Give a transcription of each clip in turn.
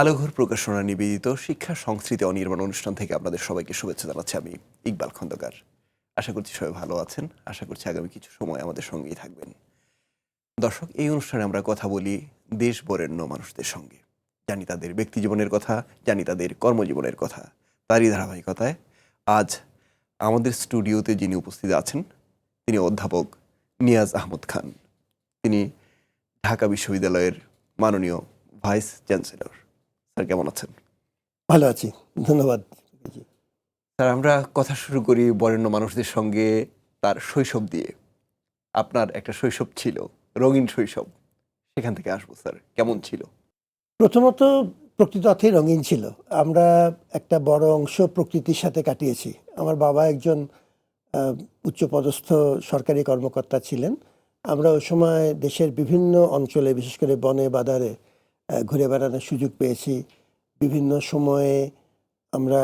আলোঘর প্রকাশনা নিবেদিত শিক্ষা সংস্কৃতি অনির্বাণ অনুষ্ঠান থেকে আপনাদের সবাইকে শুভেচ্ছা জানাচ্ছি আমি ইকবাল খন্দকার। আশা করছি সবাই ভালো আছেন। আশা করছি আগামী কিছু সময় আমাদের সঙ্গেই থাকবেন। দর্শক, এই অনুষ্ঠানে আমরা কথা বলি দেশ বরেণ্য মানুষদের সঙ্গে। জানি তাদের ব্যক্তি জীবনের কথা, জানি তাদের কর্মজীবনের কথা। তারই ধারাবাহিকতায় আজ আমাদের স্টুডিওতে যিনি উপস্থিত আছেন, তিনি অধ্যাপক নিয়াজ আহমদ খান। তিনি ঢাকা বিশ্ববিদ্যালয়ের মাননীয় ভাইস চ্যান্সেলর। স্যার কেমন আছেন? ভালো আছি ধন্যবাদ। স্যার আমরা কথা শুরু করি বরেণ্য মানুষদের সঙ্গে তার শৈশব দিয়ে। আপনার একটা শৈশব ছিল রঙিন শৈশব। সেখান থেকে আসব স্যার কেমন ছিল? প্রথমত প্রকৃত অর্থেই রঙিন ছিল। আমরা একটা বড় অংশ প্রকৃতির সাথে কাটিয়েছি। আমার বাবা একজন উচ্চপদস্থ সরকারি কর্মকর্তা ছিলেন। আমরা ওই সময় দেশের বিভিন্ন অঞ্চলে বিশেষ করে বনে বাদারে ঘুরে বেড়ানোর সুযোগ পেয়েছি। বিভিন্ন সময়ে আমরা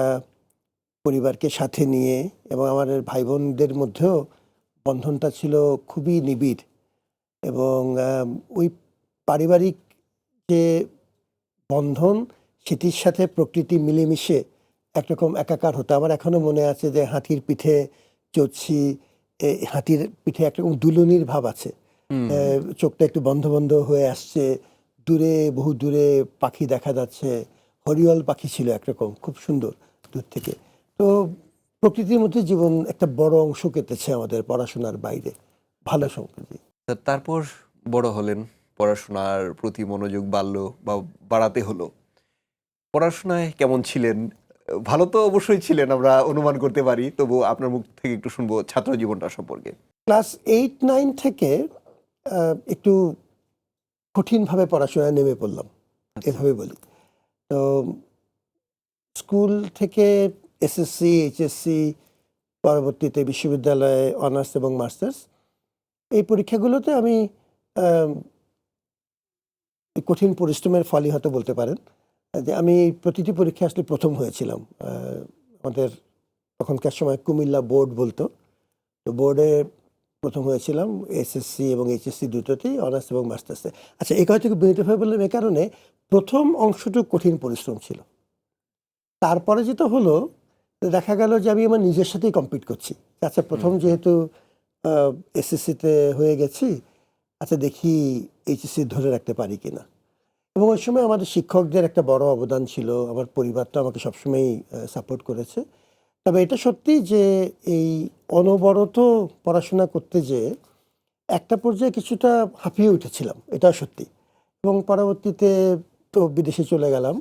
পরিবারকে সাথে নিয়ে এবং আমাদের ভাই বোনদের মধ্যেও বন্ধনটা ছিল খুবই নিবিড় এবং ওই পারিবারিক যে বন্ধন সেটির সাথে প্রকৃতি মিলেমিশে একরকম একাকার হতো। আমার এখনও মনে আছে যে হাতির পিঠে চড়ছি হাতির পিঠে একরকম দুলুনির ভাব আছে। চোখটা একটু বন্ধ বন্ধ হয়ে আসছে দূরে বহু দূরে পাখি দেখা যাচ্ছে। হরিয়াল পাখি ছিল একরকম খুব সুন্দর দূর থেকে। তো প্রকৃতির মধ্যে জীবন একটা বড় অংশ কেটেছে আমাদের পড়াশোনার বাইরে। ভালো স্যার তারপর বড় হলেন পড়াশোনার প্রতি মনোযোগ বাড়লো বা বাড়াতে হলো। পড়াশোনায় কেমন ছিলেন? ভালো তো অবশ্যই ছিলেন আমরা অনুমান করতে পারি তবু আপনার মুখ থেকে একটু শুনব ছাত্র জীবনটা সম্পর্কে। ক্লাস এইট নাইন থেকে একটু কঠিনভাবে পড়াশোনায় নেমে পড়লাম। এভাবে বলি। তো স্কুল থেকে এসএসসি এইচএসসি পরবর্তীতে বিশ্ববিদ্যালয়ে অনার্স এবং মাস্টার্স এই পরীক্ষাগুলোতে আমি কঠিন পরিশ্রমের ফলই হয়তো বলতে পারেন যে আমি প্রতিটি পরীক্ষা আসলে প্রথম হয়েছিলাম। আমাদের তখনকার সময় কুমিল্লা বোর্ড বলতো। তো বোর্ডে প্রথম হয়েছিলাম এসএসসি এবং এইচএসসি দুটোতেই অনার্স এবং মাস্টার্সে আচ্ছা এই কথাটুকু বিনীতভাবে বললাম এ কারণে প্রথম অংশটুকু কঠিন পরিশ্রম ছিল। তারপরে যেটা হলো দেখা গেল যে আমি আমার নিজের সাথেই কম্পিট করছি। আচ্ছা প্রথম যেহেতু এসএসসিতে হয়ে গেছি আচ্ছা দেখি এইচএসসি ধরে রাখতে পারি কি না এবং ওই সময় আমাদের শিক্ষকদের একটা বড় অবদান ছিল। আমার পরিবারটা আমাকে সবসময়ই সাপোর্ট করেছে। তবে এটা সত্যি যে এই অনবরত পড়াশোনা করতে যে একটা পর্যায়ে কিছুটা হাঁপিয়ে উঠেছিলাম, এটা সত্যি। এবং পরবর্তীতে তো বিদেশে চলে গেলাম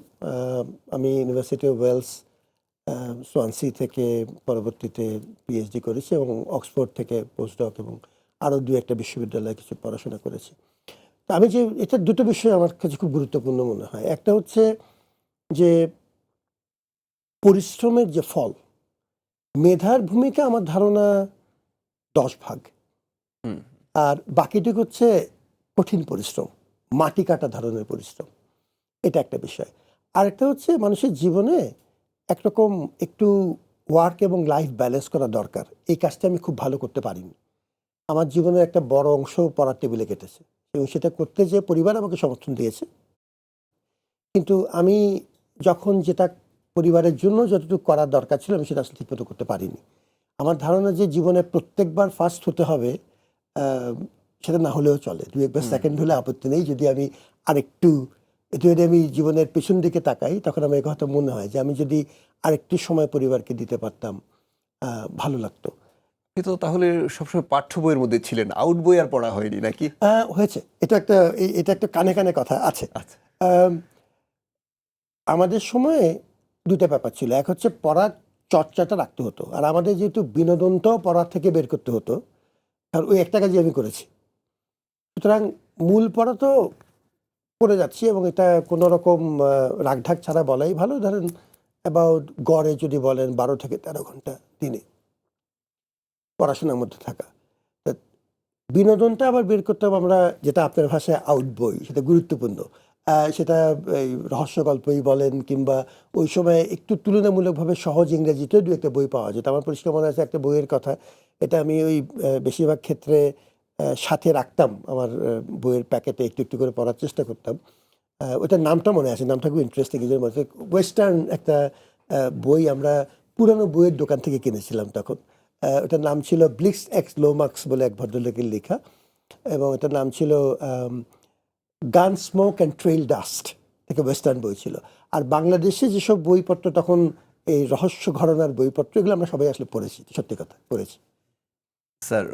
আমি ইউনিভার্সিটি অফ ওয়েলস সোয়ানসি থেকে পরবর্তীতে পিএইচডি করেছি এবং অক্সফোর্ড থেকে পোস্টডক এবং আরও দু একটা বিশ্ববিদ্যালয়ে কিছু পড়াশোনা করেছি। তো আমি যে, এটা দুটো বিষয় আমার কাছে খুব গুরুত্বপূর্ণ মনে হয়। একটা হচ্ছে যে পরিশ্রমের যে ফল মেধার ভূমিকা আমার ধারণা দশ ভাগ। আর বাকিটুকু হচ্ছে কঠিন পরিশ্রম মাটি কাটা ধরনের পরিশ্রম। এটা একটা বিষয়। আরেকটা হচ্ছে মানুষের জীবনে একরকম একটু ওয়ার্ক এবং লাইফ ব্যালেন্স করা দরকার। এই কাজটা আমি খুব ভালো করতে পারিনি। আমার জীবনের একটা বড় অংশ পড়ার টেবিলে কেটেছে। এবং সেটা করতে যে পরিবার আমাকে সমর্থন দিয়েছে। কিন্তু আমি যখন যেটা পরিবারের জন্য যতটুকু করার দরকার ছিল আমি সেটা আসলে ঠিকমতো করতে পারিনি। আমার ধারণা যে জীবনে প্রত্যেকবার ফার্স্ট হতে হবে সেটা না হলেও চলে। দু একবার সেকেন্ড হলে আপত্তি নেই। যদি আমি আরেকটু একটু যদি আমি জীবনের পেছন দিকে তাকাই তখন আমার কথা মনে হয় যে আমি যদি আরেকটু সময় পরিবারকে দিতে পারতাম ভালো লাগতো। কিন্তু তাহলে সবসময় পাঠ্য বইয়ের মধ্যে ছিলেন। আউট বই আর পড়া হয়নি নাকি? হয়েছে। এটা একটা এটা একটা কানে কানে কথা আছে। আচ্ছা। আমাদের সময়ে দুটো ব্যাপার ছিল। এক হচ্ছে পড়ার চর্চাটা রাখতে হতো। আর আমাদের যেহেতু বিনোদনটাও পড়ার থেকে বের করতে হতো, আর ওই একটা কাজই আমি করেছি। সুতরাং মূল পড়া তো করে যাচ্ছি এবং এটা কোনো রকম রাগঢাক ছাড়া বলাই ভালো। ধরেন অ্যাবাউট গড়ে যদি বলেন বারো থেকে তেরো ঘণ্টা দিনে পড়াশোনার মধ্যে থাকা। বিনোদনটা আবার বের করতে হবে, আমরা যেটা আপনার ভাষায় আউট বই সেটা গুরুত্বপূর্ণ। সেটা, এই রহস্য গল্পই বলেন কিংবা ওই সময় একটু তুলনামূলকভাবে সহজ ইংরেজিতেও দু একটা বই পাওয়া যেত। আমার পরিষ্কার মনে আছে একটা বইয়ের কথা, এটা আমি ওই বেশিরভাগ ক্ষেত্রে সাথে রাখতাম। আমার বইয়ের প্যাকেটে একটু একটু করে পড়ার চেষ্টা করতাম। ওটার নামটা মনে আছে, নামটা খুব ইন্টারেস্টিং এই জন্য ওয়েস্টার্ন একটা বই আমরা পুরানো বইয়ের দোকান থেকে কিনেছিলাম তখন। ওটার নাম ছিল ব্লিক্স এক্স লোমাক্স বলে এক ভদ্রলোকের লেখা এবং এটার নাম ছিল gun smoke and trail dust থেকে ওয়েস্টার্ন বই ছিল। আর বাংলাদেশে যেসব বইপত্র, তখন এই রহস্য ঘটনার বইপত্র, এগুলো আমরা সবাই আসলে পড়েছি, সত্যি কথা, পড়েছি। স্যার,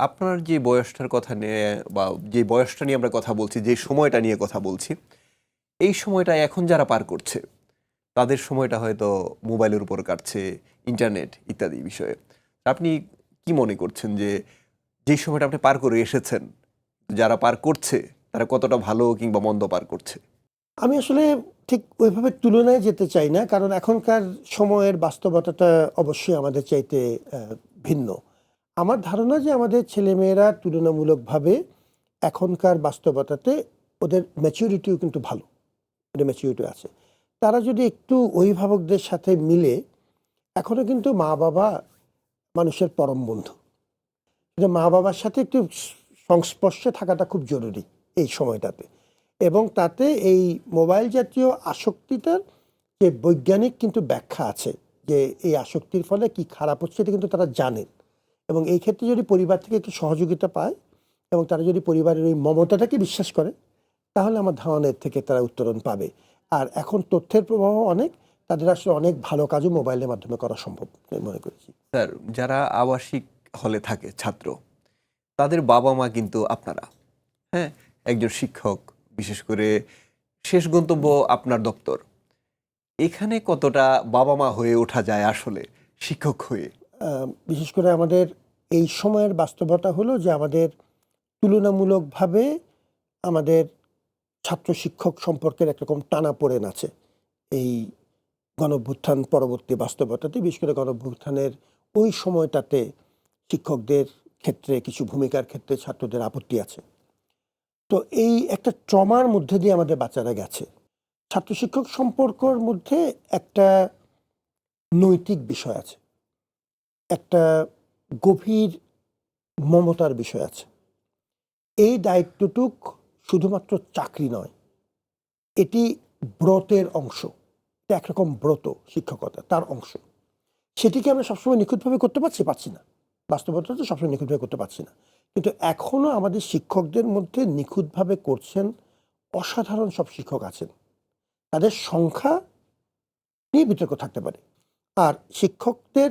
আপনার যে বয়সটার কথা নিয়ে বা যে বয়সটা নিয়ে আমরা কথা বলছি, যে সময়টা নিয়ে কথা বলছি, এই সময়টা এখন যারা পার করছে, তাদের সময়টা হয়তো মোবাইলের উপর কাটছে ইন্টারনেট ইত্যাদি বিষয়ে। আপনি কি মনে করছেন যে যে সময়টা আপনি পার করে এসেছেন, যারা পার করছে তারা কতটা ভালো কিংবা মন্দ পার করছে? আমি আসলে ঠিক ওইভাবে তুলনায় যেতে চাই না, কারণ এখনকার সময়ের বাস্তবতাটা অবশ্যই আমাদের চাইতে ভিন্ন। আমার ধারণা যে আমাদের ছেলেমেয়েরা তুলনামূলকভাবে এখনকার বাস্তবতাতে ওদের ম্যাচিউরিটিও কিন্তু ভালো। ওদের ম্যাচিউরিটি আছে। তারা যদি একটু অভিভাবকদের সাথে মিলে এখনও কিন্তু মা বাবা মানুষের পরম বন্ধু। মা বাবার সাথে একটু সংস্পর্শে থাকাটা খুব জরুরি। এই সময়টাতে। এবং তাতে এই মোবাইল জাতীয় আসক্তিটার যে বৈজ্ঞানিক কিন্তু ব্যাখ্যা আছে যে এই আসক্তির ফলে কি খারাপ হচ্ছে এটা কিন্তু তারা জানেন। এবং এই ক্ষেত্রে যদি পরিবার থেকে একটু সহযোগিতা পায় এবং তারা যদি পরিবারের ওই মমতাটাকে বিশ্বাস করে, তাহলে আমার ধারণের থেকে তারা উত্তরণ পাবে। আর এখন তথ্যের প্রবাহ অনেক, তাদের আসলে অনেক ভালো কাজও মোবাইলের মাধ্যমে করা সম্ভব মনে করেছি। স্যার, যারা আবাসিক হলে থাকে ছাত্র, তাদের বাবা মা কিন্তু আপনারা হ্যাঁ? একজন শিক্ষক, বিশেষ করে শেষ গন্তব্য আপনার দপ্তর। এখানে কতটা বাবা মা হয়ে ওঠা যায় আসলে, শিক্ষক হয়ে? বিশেষ করে আমাদের এই সময়ের বাস্তবতা হলো যে আমাদের তুলনামূলকভাবে আমাদের ছাত্র শিক্ষক সম্পর্কের একরকম টানা পড়েন আছে এই গণভ্যুত্থান পরবর্তী বাস্তবতাতে। বিশেষ করে গণভ্যুত্থানের ওই সময়টাতে শিক্ষকদের ক্ষেত্রে কিছু ভূমিকার ক্ষেত্রে ছাত্রদের আপত্তি আছে। তো এই একটা ট্রমার মধ্যে দিয়ে আমাদের বাচ্চারা গেছে। ছাত্র শিক্ষক সম্পর্কর মধ্যে একটা নৈতিক বিষয় আছে। একটা গভীর মমতার বিষয় আছে। এই দায়িত্বটুক শুধুমাত্র চাকরি নয়, এটি ব্রতের অংশ। একরকম ব্রত শিক্ষকতা, তার অংশ। সেটিকে আমরা সবসময় নিখুঁতভাবে করতে পারছি পারছি না। বাস্তবতা তো সবসময় নিখুঁতভাবে করতে পারছি না। কিন্তু এখনও আমাদের শিক্ষকদের মধ্যে নিখুঁতভাবে করছেন অসাধারণ সব শিক্ষক আছেন। তাদের সংখ্যা নিয়ে বিতর্ক থাকতে পারে। আর শিক্ষকদের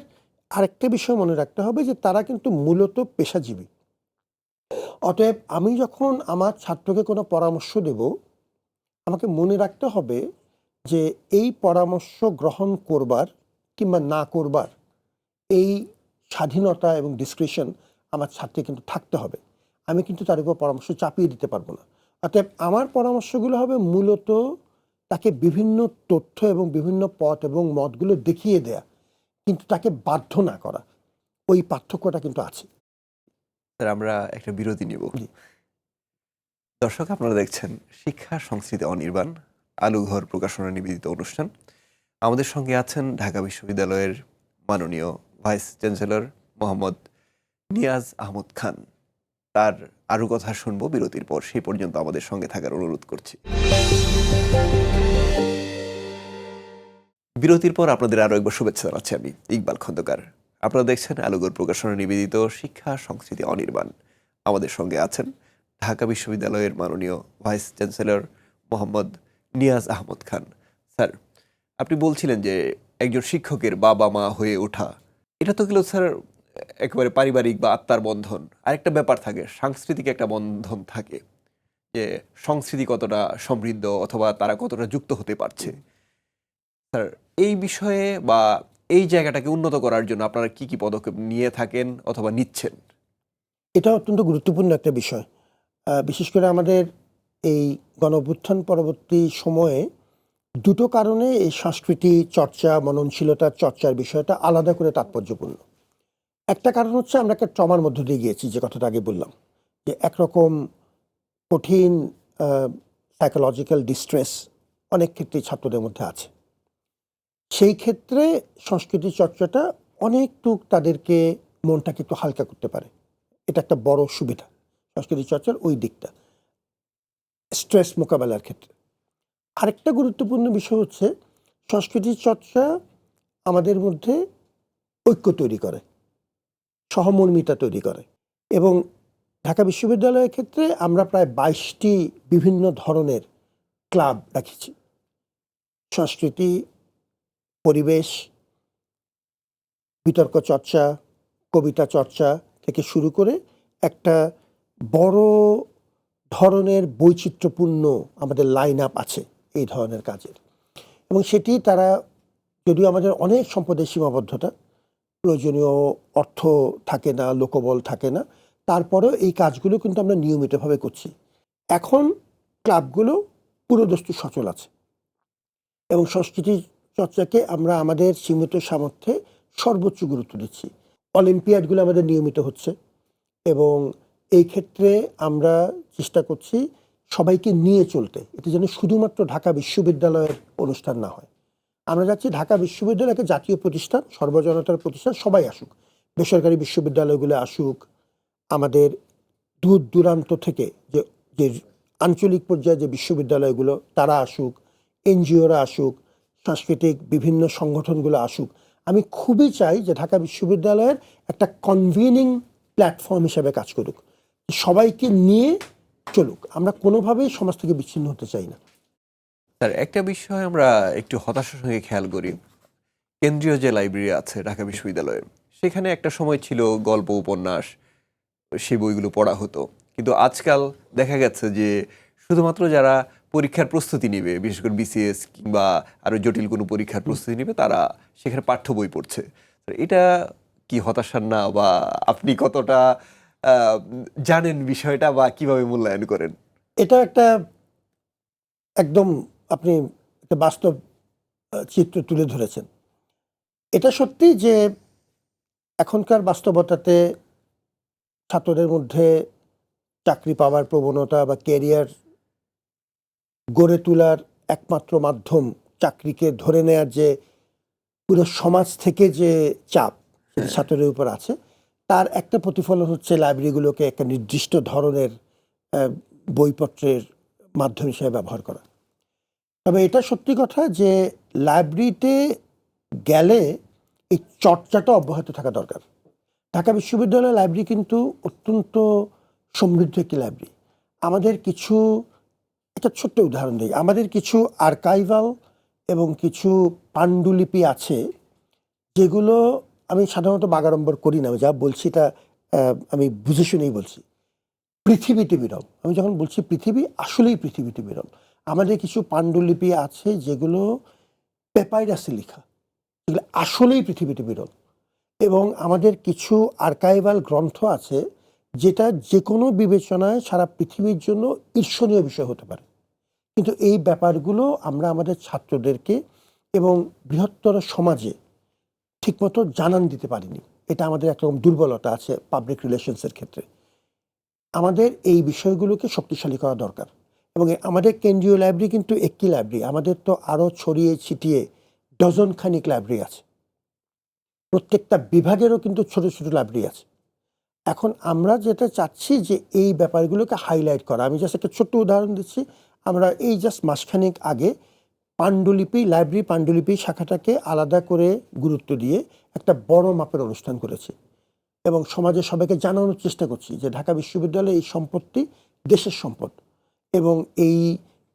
আরেকটা বিষয় মনে রাখতে হবে যে তারা কিন্তু মূলত পেশাজীবী। অতএব আমি যখন আমার ছাত্রকে কোনো পরামর্শ দেব, আমাকে মনে রাখতে হবে যে এই পরামর্শ গ্রহণ করবার কিংবা না করবার, এই স্বাধীনতা এবং ডিসক্রিপশন আমার ছাত্রী কিন্তু থাকতে হবে। আমি কিন্তু তার উপর পরামর্শ চাপিয়ে দিতে পারব না। অতএব আমার পরামর্শগুলো হবে মূলত তাকে বিভিন্ন তথ্য এবং বিভিন্ন পথ এবং মতগুলো দেখিয়ে দেয়া কিন্তু তাকে বাধ্য না করা। ওই পার্থক্যটা কিন্তু আছে। স্যার আমরা একটা বিরতি নিব। দর্শক আপনারা দেখছেন শিক্ষা সংস্কৃতি অনির্বাণ আলুঘর প্রকাশনা নিবেদিত অনুষ্ঠান। আমাদের সঙ্গে আছেন ঢাকা বিশ্ববিদ্যালয়ের মাননীয় ভাইস চ্যান্সেলর মোহাম্মদ নিয়াজ আহমদ খান। তার আরও কথা শুনব বিরতির পর, সেই পর্যন্ত আমাদের সঙ্গে থাকার অনুরোধ করছি। বিরতির পর আপনাদের আরও একবার শুভেচ্ছা জানাচ্ছি আমি ইকবাল খন্দকার। আপনারা দেখছেন আলুগর প্রকাশনা নিবেদিত শিক্ষা সংস্কৃতি অনির্বাণ। আমাদের সঙ্গে আছেন ঢাকা বিশ্ববিদ্যালয়ের মাননীয় vice chancellor Mohammad Niaz Ahmed Khan. Sir, আপনি বলছিলেন যে একজন শিক্ষকের বাবা মা হয়ে ওঠা এটা তো গেল স্যার, একেবারে পারিবারিক বা আত্মার বন্ধন। আরেকটা ব্যাপার থাকে, সাংস্কৃতিক একটা বন্ধন থাকে যে সংস্কৃতি কতটা সমৃদ্ধ অথবা তারা কতটা যুক্ত হতে পারছে। স্যার, এই বিষয়ে বা এই জায়গাটাকে উন্নত করার জন্য আপনারা কি কি পদক্ষেপ নিয়ে থাকেন অথবা নিচ্ছেন? এটা অত্যন্ত গুরুত্বপূর্ণ একটা বিষয়। বিশেষ করে আমাদের এই গণভ্যুত্থান পরবর্তী সময়ে দুটো কারণে এই সংস্কৃতি, চর্চা মননশীলতার চর্চার বিষয়টা আলাদা করে তাৎপর্যপূর্ণ। একটা কারণ হচ্ছে আমরা একটা ট্রমার মধ্য দিয়ে গিয়েছি, যে কথাটা আগে বললাম, যে একরকম কঠিন সাইকোলজিক্যাল ডিস্ট্রেস অনেক ক্ষেত্রেই ছাত্রদের মধ্যে আছে। সেই ক্ষেত্রে সংস্কৃতি চর্চাটা অনেকটুক তাদেরকে মনটাকে একটু হালকা করতে পারে। এটা একটা বড় সুবিধা, সংস্কৃতি চর্চার ওই দিকটা, স্ট্রেস মোকাবেলার ক্ষেত্রে। আরেকটা গুরুত্বপূর্ণ বিষয় হচ্ছে সংস্কৃতি চর্চা আমাদের মধ্যে ঐক্য তৈরি করে, সহমর্মিতা তৈরি করে এবং ঢাকা বিশ্ববিদ্যালয়ের ক্ষেত্রে আমরা প্রায় বাইশটি বিভিন্ন ধরনের ক্লাব রাখেছি। সংস্কৃতি, পরিবেশ, বিতর্ক চর্চা, কবিতা চর্চা থেকে শুরু করে একটা বড় ধরনের বৈচিত্র্যপূর্ণ আমাদের লাইন আপ আছে। এই ধরনের কাজের। এবং সেটি তারা যদিও আমাদের অনেক সম্পদের সীমাবদ্ধতা, প্রয়োজনীয় অর্থ থাকে না, লোকবল থাকে না, তারপরেও এই কাজগুলো কিন্তু আমরা নিয়মিতভাবে করছি। এখন ক্লাবগুলো পুরোদস্তু সচল আছে। এবং সংস্কৃতি চর্চাকে আমরা আমাদের সীমিত সামর্থ্যে সর্বোচ্চ গুরুত্ব দিচ্ছি। অলিম্পিয়াডগুলো আমাদের নিয়মিত হচ্ছে এবং এই ক্ষেত্রে আমরা চেষ্টা করছি সবাইকে নিয়ে চলতে। এটা যেন শুধুমাত্র ঢাকা বিশ্ববিদ্যালয়ের অনুষ্ঠান না হয়। আমরা যাচ্ছি ঢাকা বিশ্ববিদ্যালয় একটা জাতীয় প্রতিষ্ঠান, সর্বজনতার প্রতিষ্ঠান, সবাই আসুক। বেসরকারি বিশ্ববিদ্যালয়গুলো আসুক। আমাদের দূর দূরান্ত থেকে যে যে আঞ্চলিক পর্যায়ে যে বিশ্ববিদ্যালয়গুলো, তারা আসুক, এনজিওরা আসুক, সাংস্কৃতিক বিভিন্ন সংগঠনগুলো আসুক। আমি খুবই চাই যে ঢাকা বিশ্ববিদ্যালয়ের একটা কনভিনিং প্ল্যাটফর্ম হিসেবে কাজ করুক। সবাইকে নিয়ে চলুক, আমরা কোনোভাবেই সমাজ থেকে বিচ্ছিন্ন হতে চাই না। স্যার, একটা বিষয় আমরা একটু হতাশার সঙ্গে খেয়াল করি। কেন্দ্রীয় যে লাইব্রেরি আছে, ঢাকা বিশ্ববিদ্যালয়ে সেখানে একটা সময় ছিল গল্প, উপন্যাস সেই বইগুলো পড়া হতো। কিন্তু আজকাল দেখা গেছে যে শুধুমাত্র যারা পরীক্ষার প্রস্তুতি নেবে, বিশেষ করে বিসিএস কিংবা আরও জটিল কোনো পরীক্ষার প্রস্তুতি নেবে, তারা সেখানে পাঠ্য বই পড়ছে। এটা কি হতাশার না বা আপনি কতটা জানেন বিষয়টা বা কীভাবে মূল্যায়ন করেন? এটা একটা একদম আপনি একটা বাস্তব চিত্র তুলে ধরেছেন। এটা সত্যি যে এখনকার বাস্তবতাতে ছাত্রদের মধ্যে চাকরি পাওয়ার প্রবণতা বা ক্যারিয়ার গড়ে তোলার একমাত্র মাধ্যম চাকরিকে ধরে নেয়ার যে পুরো সমাজ থেকে যে চাপ ছাত্রদের উপর আছে। তার একটা প্রতিফলন হচ্ছে লাইব্রেরিগুলোকে একটা নির্দিষ্ট ধরনের বইপত্রের মাধ্যম হিসেবে ব্যবহার করা। তবে এটা সত্যি কথা যে লাইব্রেরিতে গেলে এই চর্চাটা অব্যাহত থাকা দরকার। ঢাকা বিশ্ববিদ্যালয় লাইব্রেরি কিন্তু অত্যন্ত সমৃদ্ধ একটি লাইব্রেরি। আমাদের কিছু, একটা ছোট্ট উদাহরণ দিই। আমাদের কিছু আর্কাইভাল এবং কিছু পাণ্ডুলিপি আছে যেগুলো আমি সাধারণত বাগাড়ম্বর করি না যা বলছি আহ, আমি বুঝে শুনেই বলছি। পৃথিবীতে বিরল। আমি যখন বলছি পৃথিবী আসলেই পৃথিবীতে বিরল। আমাদের কিছু পাণ্ডুলিপি আছে যেগুলো পেপাইরাসে লেখা। যেগুলো আসলেই পৃথিবীতে বিরল। এবং আমাদের কিছু আর্কাইভাল গ্রন্থ আছে যেটা যে কোনো বিবেচনায় সারা পৃথিবীর জন্য ঈর্ষণীয় বিষয় হতে পারে। কিন্তু এই ব্যাপারগুলো আমরা আমাদের ছাত্রদেরকে এবং বৃহত্তর সমাজে ঠিকমতো জানান দিতে পারিনি। এটা আমাদের একরকম দুর্বলতা আছে পাবলিক রিলেশনসের ক্ষেত্রে। আমাদের এই বিষয়গুলোকে শক্তিশালী করা দরকার এবং আমাদের কেন্দ্রীয় লাইব্রেরি কিন্তু একটি লাইব্রেরি আমাদের তো আরও ছড়িয়ে ছিটিয়ে ডজন খানিক লাইব্রেরি আছে। প্রত্যেকটা বিভাগেরও কিন্তু ছোট ছোট লাইব্রেরি আছে। এখন আমরা যেটা চাচ্ছি যে এই ব্যাপারগুলোকে হাইলাইট করা, আমি জাস্ট একটা ছোট্ট উদাহরণ দিচ্ছি। আমরা এই জাস্ট মাসখানেক আগে পাণ্ডুলিপি, লাইব্রেরি পাণ্ডুলিপি শাখাটাকে আলাদা করে গুরুত্ব দিয়ে একটা বড় মাপের অনুষ্ঠান করেছি এবং সমাজের সবাইকে জানানোর চেষ্টা করছি যে ঢাকা বিশ্ববিদ্যালয়ে এই সম্পত্তি দেশের সম্পদ এবং এই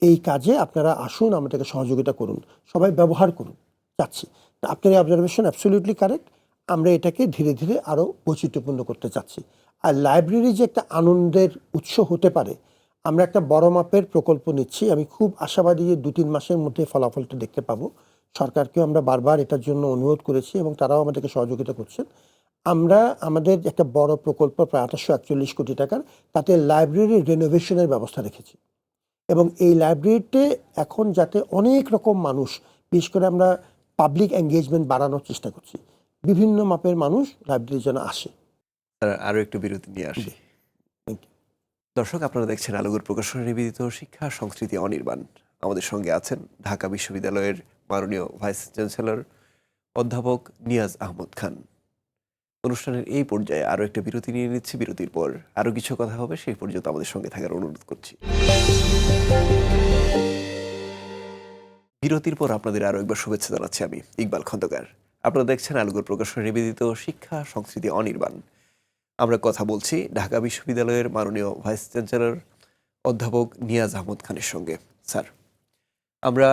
এই কাজে আপনারা আসুন, আমাদেরকে সহযোগিতা করুন, সবাই ব্যবহার করুন, চাচ্ছি। আপনার অবজারভেশন অ্যাবসলিউটলি কারেক্ট আমরা এটাকে ধীরে ধীরে আরও বৈচিত্র্যপূর্ণ করতে চাচ্ছি। আর লাইব্রেরি যে একটা আনন্দের উৎস হতে পারে আমরা একটা বড় মাপের প্রকল্প নিচ্ছি। আমি খুব আশাবাদী যে দু তিন মাসের মধ্যে ফলাফলটা দেখতে পাবো। সরকারকেও আমরা বারবার এটার জন্য অনুরোধ করেছি এবং তারাও আমাদেরকে সহযোগিতা করছেন। আমরা আমাদের একটা বড় প্রকল্প প্রায় আঠাশশো একচল্লিশ কোটি টাকার তাতে লাইব্রেরি রেনোভেশনের ব্যবস্থা রেখেছি। এবং এই লাইব্রেরিতে এখন যাতে অনেক রকম মানুষ বিশেষ করে আমরা পাবলিক এঙ্গেজমেন্ট বাড়ানোর চেষ্টা করছি বিভিন্ন মাপের মানুষ লাইব্রেরি যেন আসে। আরও একটু বিরতি নিয়ে আসি. দর্শক, আপনারা দেখছেন আলোগুর প্রকাশনা নিবেদিত শিক্ষা সংস্কৃতি অনির্বাণ। আমাদের সঙ্গে আছেন ঢাকা বিশ্ববিদ্যালয়ের মাননীয় ভাইস চ্যান্সেলর অধ্যাপক নিয়াজ আহমদ খান। অনুষ্ঠানের এই পর্যায়ে আরও একটা বিরতি নিয়ে নিচ্ছি। বিরতির পর আরও কিছু কথা হবে, সেই পর্যন্ত আমাদের সঙ্গে থাকার অনুরোধ করছি। বিরতির পর আপনাদের আরও একবার শুভেচ্ছা জানাচ্ছি আমি, ইকবাল খন্দকার। আপনারা দেখছেন আলোকর প্রকাশন নিবেদিত শিক্ষা সংস্কৃতি অনির্বাণ। আমরা কথা বলছি ঢাকা বিশ্ববিদ্যালয়ের মাননীয় ভাইস চ্যান্সেলর অধ্যাপক নিয়াজ আহমদ খানের সঙ্গে। স্যার, আমরা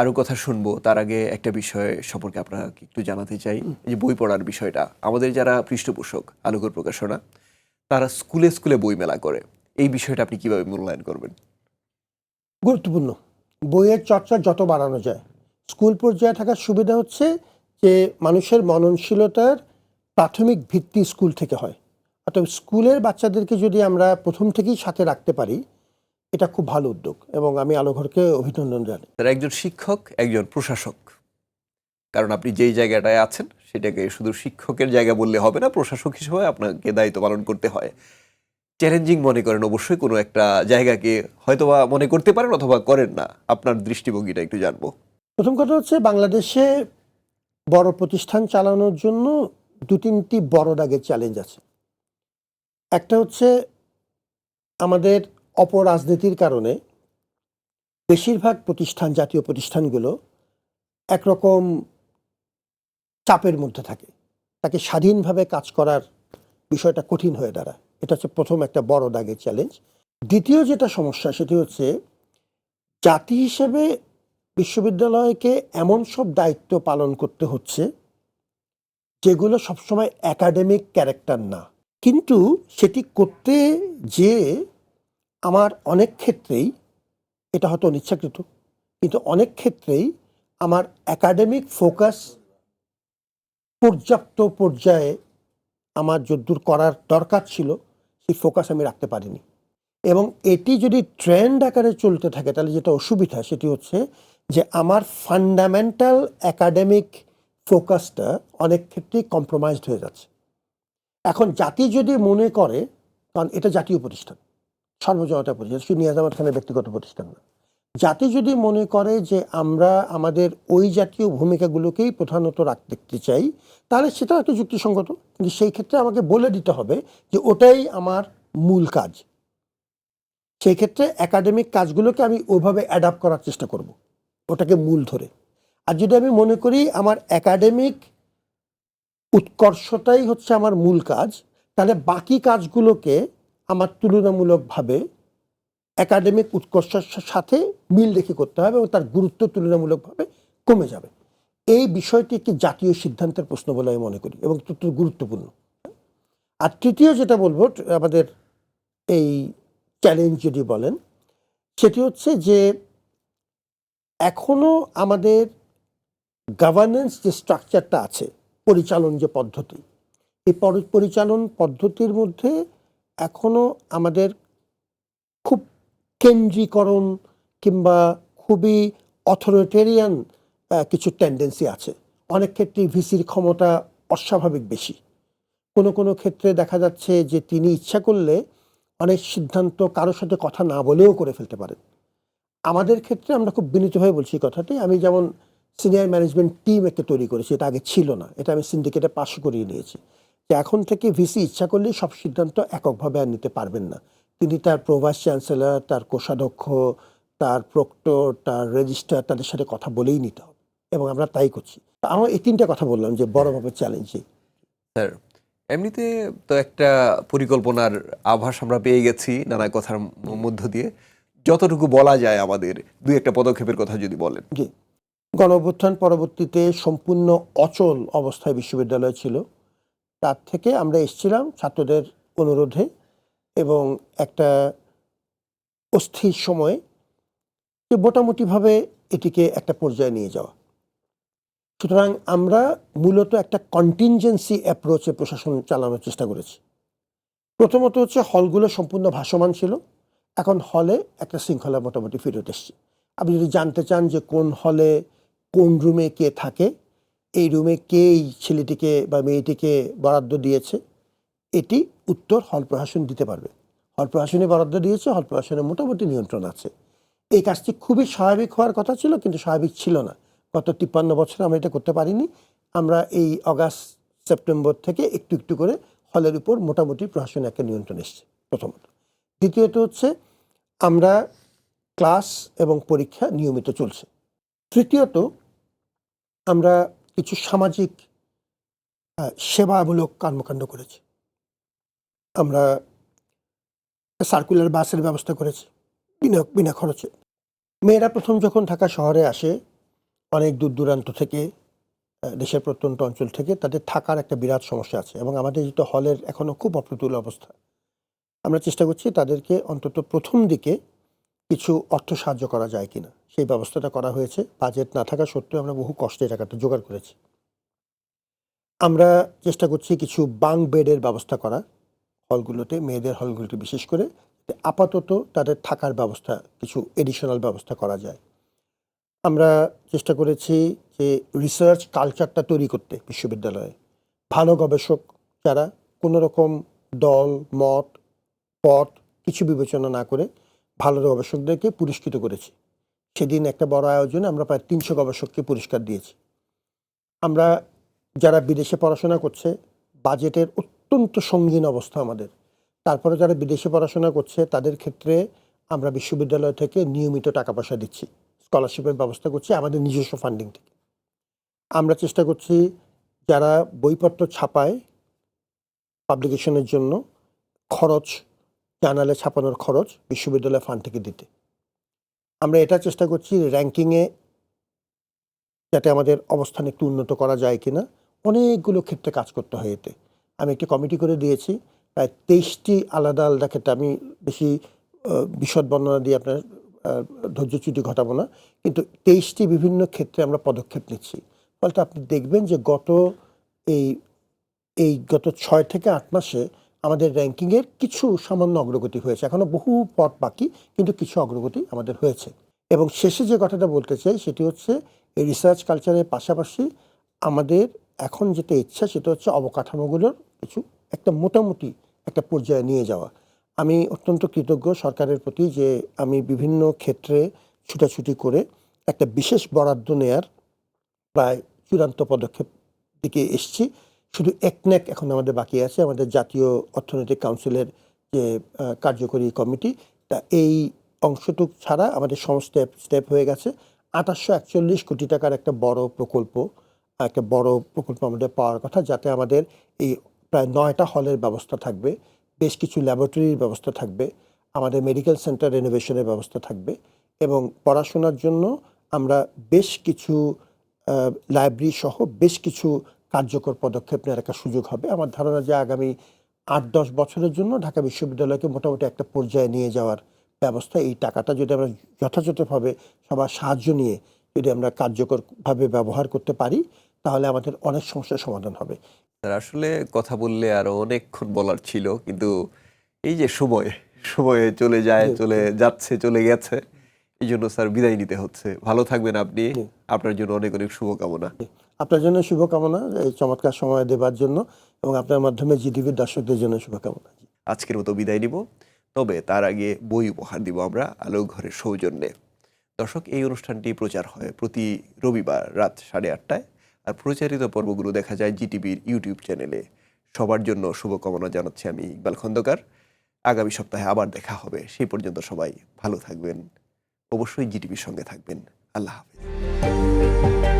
আরও কথা শুনব। তার আগে একটা বিষয় সম্পর্কে আপনাকে একটু জানাতে চাই। যে বই পড়ার বিষয়টা, আমাদের যারা পৃষ্ঠপোষক, আলোকর প্রকাশনা, তারা স্কুলে স্কুলে বই মেলা করে। এই বিষয়টা আপনি কীভাবে মূল্যায়ন করবেন? গুরুত্বপূর্ণ। বইয়ের চর্চা যত বাড়ানো যায়, স্কুল পর্যায়ে থাকার সুবিধা হচ্ছে যে মানুষের মননশীলতার প্রাথমিক ভিত্তি স্কুল থেকে হয়। অর্থাৎ স্কুলের বাচ্চাদেরকে যদি আমরা প্রথম থেকেই সাথে রাখতে পারি এটা খুব ভালো উদ্যোগ এবং আমি আলোঘরকে অভিনন্দন জানাই। তারা একজন শিক্ষক একজন প্রশাসক। কারণ আপনি যেই জায়গাটায় আছেন সেটাকে শুধু শিক্ষকের জায়গা বললে হবে না প্রশাসক হিসেবে আপনাকে দায়িত্ব পালন করতে হয়। চ্যালেঞ্জিং মনে করেন অবশ্যই কোনো একটা জায়গাকে হয়তোবা মনে করতে পারেন অথবা করেন না। আপনার দৃষ্টিভঙ্গিটা একটু জানব। প্রথম কথা হচ্ছে বাংলাদেশে বড় প্রতিষ্ঠান চালানোর জন্য দু তিনটি বড় দাগের চ্যালেঞ্জ আছে। একটা হচ্ছে আমাদের অপরাজনীতির কারণে বেশিরভাগ প্রতিষ্ঠান, জাতীয় প্রতিষ্ঠানগুলো একরকম চাপের মধ্যে থাকে। তাকে স্বাধীনভাবে কাজ করার বিষয়টা কঠিন হয়ে দাঁড়ায়। এটা হচ্ছে প্রথম একটা বড় দাগের চ্যালেঞ্জ। দ্বিতীয় যেটা সমস্যা, সেটি হচ্ছে জাতি হিসেবে বিশ্ববিদ্যালয়কে এমন সব দায়িত্ব পালন করতে হচ্ছে যেগুলো সবসময় একাডেমিক ক্যারেক্টার না। কিন্তু সেটি করতে যে আমার অনেক ক্ষেত্রেই এটা হয়তো অনিচ্ছাকৃত, কিন্তু অনেক ক্ষেত্রেই আমার একাডেমিক ফোকাস পর্যাপ্ত পর্যায়ে আমার যদ্দূর করার দরকার ছিল, সেই ফোকাস আমি রাখতে পারিনি। এবং এটি যদি ট্রেন্ড আকারে চলতে থাকে, তাহলে যেটা অসুবিধা সেটি হচ্ছে যে আমার ফান্ডামেন্টাল একাডেমিক ফোকাসটা অনেক ক্ষেত্রেই কম্প্রোমাইজড হয়ে যাচ্ছে। এখন জাতি যদি মনে করে, কারণ এটা জাতীয় প্রতিষ্ঠান, সর্বজনতা প্রতিষ্ঠান, শুধু নিয়াজ আহমদ খানের ব্যক্তিগত প্রতিষ্ঠান না। জাতি যদি মনে করে যে আমরা আমাদের ওই জাতীয় ভূমিকাগুলোকেই প্রধানত রাখতে চাই, তাহলে সেটা একটা যুক্তিসঙ্গত, কিন্তু সেই ক্ষেত্রে আমাকে বলে দিতে হবে যে ওটাই আমার মূল কাজ। সেই ক্ষেত্রে একাডেমিক কাজগুলোকে আমি ওইভাবে অ্যাডাপ্ট করার চেষ্টা করব, ওটাকে মূল ধরে। আর যদি আমি মনে করি আমার একাডেমিক উৎকর্ষটাই হচ্ছে আমার মূল কাজ। তাহলে বাকি কাজগুলোকে আমার তুলনামূলকভাবে একাডেমিক উৎকর্ষের সাথে মিল রেখে করতে হবে এবং তার গুরুত্ব তুলনামূলকভাবে কমে যাবে। এই বিষয়টি একটি জাতীয় সিদ্ধান্তের প্রশ্ন বলে আমি মনে করি এবং অত্যন্ত গুরুত্বপূর্ণ। আর তৃতীয় যেটা বলব, আমাদের এই চ্যালেঞ্জ যদি বলেন, সেটি হচ্ছে যে এখনও আমাদের গভর্নেন্স যে স্ট্রাকচারটা আছে পরিচালন যে পদ্ধতি। এই পরিচালন পদ্ধতির মধ্যে এখনও আমাদের খুব কেন্দ্রীকরণ কিংবা খুবই অথরিটেরিয়ান কিছু টেন্ডেন্সি আছে। অনেক ক্ষেত্রে ভিসির ক্ষমতা অস্বাভাবিক বেশি। কোনো কোনো ক্ষেত্রে দেখা যাচ্ছে যে তিনি ইচ্ছা করলে অনেক সিদ্ধান্ত কারোর সাথে কথা না বলেও করে ফেলতে পারেন। আমাদের ক্ষেত্রে আমরা খুব বিনীতভাবে বলছি কথাটি। আমি যেমন সিনিয়র ম্যানেজমেন্ট টিম একটা তৈরি করেছি এটা আগে ছিল না। এটা আমি সিন্ডিকেটে পাশ করিয়ে নিয়েছি। যে এখন থেকে ভিসি ইচ্ছা করলেই সব সিদ্ধান্ত এককভাবে আর নিতে পারবেন না। তিনি তার প্রভাস চ্যান্সেলর তার কোষাধ্যক্ষ তার প্রক্টর তার রেজিস্ট্রার তাদের সাথে কথা বলেই নিতে হবে। এবং আমরা তাই করছি। আমার এই তিনটা কথা বললাম যে বড়ভাবে চ্যালেঞ্জে স্যার এমনিতে তো একটা পরিকল্পনার আভাস আমরা পেয়ে গেছি নানা কথার মধ্য দিয়ে। যতটুকু বলা যায় আমাদের দুই একটা পদক্ষেপের কথা যদি বলেন। জি। গণ অভ্যুত্থান পরবর্তীতে সম্পূর্ণ অচল অবস্থায় বিশ্ববিদ্যালয় ছিল। তার থেকে আমরা এসেছিলাম ছাত্রদের অনুরোধে এবং একটা অস্থির সময়ে যে মোটামুটিভাবে এটিকে একটা পর্যায়ে নিয়ে যাওয়া। সুতরাং আমরা মূলত একটা কন্টিনজেন্সি অ্যাপ্রোচে প্রশাসন চালানোর চেষ্টা করেছি। প্রথমত হচ্ছে হলগুলো সম্পূর্ণ ভাসমান ছিল। এখন হলে একটা শৃঙ্খলা মোটামুটি ফেরত এসছে। আপনি যদি জানতে চান যে কোন হলে কোন রুমে কে থাকে, এই রুমে কে এই ছেলেটিকে বা মেয়েটিকে বরাদ্দ দিয়েছে, এটি উত্তর হল প্রশাসন দিতে পারবে। হল প্রশাসনে বরাদ্দ দিয়েছে, হল প্রশাসনের মোটামুটি নিয়ন্ত্রণ আছে। এই কাজটি খুবই স্বাভাবিক হওয়ার কথা ছিল, কিন্তু স্বাভাবিক ছিল না। গত তিপ্পান্ন বছর আমরা এটা করতে পারিনি। আমরা এই অগাস্ট, সেপ্টেম্বর থেকে একটু একটু করে হলের উপর মোটামুটি প্রশাসনের একটা নিয়ন্ত্রণ এসছে, প্রথমত। দ্বিতীয়ত হচ্ছে, আমরা ক্লাস এবং পরীক্ষা নিয়মিত চলছে। তৃতীয়ত আমরা কিছু সামাজিক সেবামূলক কর্মকাণ্ড করেছি। আমরা সার্কুলার বাসের ব্যবস্থা করেছি, বিনা বিনা খরচে। মেয়েরা প্রথম যখন ঢাকা শহরে আসে, অনেক দূর দূরান্ত থেকে দেশের প্রত্যন্ত অঞ্চল থেকে, তাদের থাকার একটা বিরাট সমস্যা আছে এবং আমাদের যেহেতু হলের এখনও খুব অপ্রতুল অবস্থা, আমরা চেষ্টা করছি তাদেরকে অন্তত প্রথম দিকে কিছু অর্থ সাহায্য করা যায় কিনা। সেই ব্যবস্থাটা করা হয়েছে। বাজেট না থাকা সত্ত্বেও আমরা বহু কষ্টে টাকাটা জোগাড় করেছি। আমরা চেষ্টা করছি কিছু বাং বেডের ব্যবস্থা করা। হলগুলোতে, মেয়েদের হলগুলোতে বিশেষ করে আপাতত তাদের থাকার ব্যবস্থা, কিছু এডিশনাল ব্যবস্থা করা যায়। আমরা চেষ্টা করেছি যে রিসার্চ কালচারটা তৈরি করতে বিশ্ববিদ্যালয়ে। ভালো গবেষক যারা কোনো রকম দল, মত, পথ কিছু বিবেচনা না করে ভালো গবেষকদেরকে পুরস্কৃত করেছি। সেদিন একটা বড় আয়োজনে আমরা প্রায় তিনশো গবেষককে পুরস্কার দিয়েছি। আমরা যারা বিদেশে পড়াশোনা করছে, বাজেটের অত্যন্ত সঙ্গীন অবস্থা আমাদের। তারপরে যারা বিদেশে পড়াশোনা করছে, তাদের ক্ষেত্রে আমরা বিশ্ববিদ্যালয় থেকে নিয়মিত টাকা পয়সা দিচ্ছি। স্কলারশিপের ব্যবস্থা করছি আমাদের নিজস্ব ফান্ডিং থেকে। আমরা চেষ্টা করছি যারা বইপত্র ছাপায় পাবলিকেশনের জন্য খরচ, জার্নালে ছাপানোর খরচ বিশ্ববিদ্যালয় ফান্ড থেকে দিতে। আমরা এটা চেষ্টা করছি র্যাঙ্কিংয়ে যাতে আমাদের অবস্থান একটু উন্নত করা যায় কিনা। অনেকগুলো ক্ষেত্রে কাজ করতে হয় এতে। আমি একটি কমিটি করে দিয়েছি। প্রায় তেইশটি আলাদা আলাদা ক্ষেত্রে আমি বেশি বিশদ বর্ণনা দিয়ে আপনার ধৈর্যচ্যুতি ঘটাবো না। কিন্তু তেইশটি বিভিন্ন ক্ষেত্রে আমরা পদক্ষেপ নিচ্ছি। ফলে আপনি দেখবেন যে গত এই এই গত ছয় থেকে আট মাসে আমাদের র্যাঙ্কিংয়ের কিছু সামান্য অগ্রগতি হয়েছে। এখনও বহু পথ বাকি, কিন্তু কিছু অগ্রগতি আমাদের হয়েছে। এবং শেষে যে কথাটা বলতে চাই, সেটি হচ্ছে এই রিসার্চ কালচারের পাশাপাশি আমাদের এখন যেটা ইচ্ছা, সেটা হচ্ছে অবকাঠামোগুলোর কিছু একটা মোটামুটি একটা পর্যায়ে নিয়ে যাওয়া। আমি অত্যন্ত কৃতজ্ঞ সরকারের প্রতি যে আমি বিভিন্ন ক্ষেত্রে ছুটাছুটি করে একটা বিশেষ বরাদ্দ নেয়ার প্রায় চূড়ান্ত পদক্ষেপ দিকে এসছি। শুধু একনেক এখন আমাদের বাকি আছে, আমাদের জাতীয় অর্থনৈতিক কাউন্সিলের যে কার্যকরী কমিটি, তা এই অংশটুক ছাড়া আমাদের সমস্ত স্টেপ হয়ে গেছে। আঠাশশো একচল্লিশ কোটি টাকার একটা বড় প্রকল্প, একটা বড় প্রকল্প আমাদের পাওয়ার কথা, যাতে আমাদের এই প্রায় নয়টা হলের ব্যবস্থা থাকবে, বেশ কিছু ল্যাবরেটরির ব্যবস্থা থাকবে, আমাদের মেডিকেল সেন্টার রেনোভেশনের ব্যবস্থা থাকবে, এবং পড়াশোনার জন্য আমরা বেশ কিছু লাইব্রেরি সহ বেশ কিছু কার্যকর পদক্ষেপ নেওয়ার একটা সুযোগ হবে। আমার ধারণা যে আগামী আট দশ বছরের জন্য ঢাকা বিশ্ববিদ্যালয়কে মোটামুটি একটা পর্যায়ে নিয়ে যাওয়ার ব্যবস্থা এই টাকাটা যদি আমরা যথাযথভাবে সবার সাহায্য নিয়ে যদি আমরা কার্যকরভাবে ব্যবহার করতে পারি তাহলে আমাদের অনেক সমস্যার সমাধান হবে। আসলে কথা বললে আরও অনেকক্ষণ বলার ছিল কিন্তু এই যে সময় সময়ে চলে যায় চলে যাচ্ছে চলে গেছে এই জন্য স্যার বিদায় নিতে হচ্ছে। ভালো থাকবেন আপনি। আপনার জন্য অনেক অনেক শুভকামনা। আপনার জন্য শুভকামনা এই চমৎকার সময় দেবার জন্য এবং আপনার মাধ্যমে জিডিপির দর্শকদের জন্য শুভকামনা। আজকের মতো বিদায় নিব। তবে তার আগে বই উপহার দিব আমরা আলো ঘরের সৌজন্যে। দর্শক এই অনুষ্ঠানটি প্রচার হয় প্রতি রবিবার রাত সাড়ে আটটায়। আর প্রচারিত পর্বগুলো দেখা যায় জিটিভির ইউটিউব চ্যানেলে। সবার জন্য শুভকামনা জানাচ্ছি আমি ইকবাল খন্দকার। আগামী সপ্তাহে আবার দেখা হবে। সেই পর্যন্ত সবাই ভালো থাকবেন। অবশ্যই জিটিভির সঙ্গে থাকবেন। আল্লাহ হাফিজ।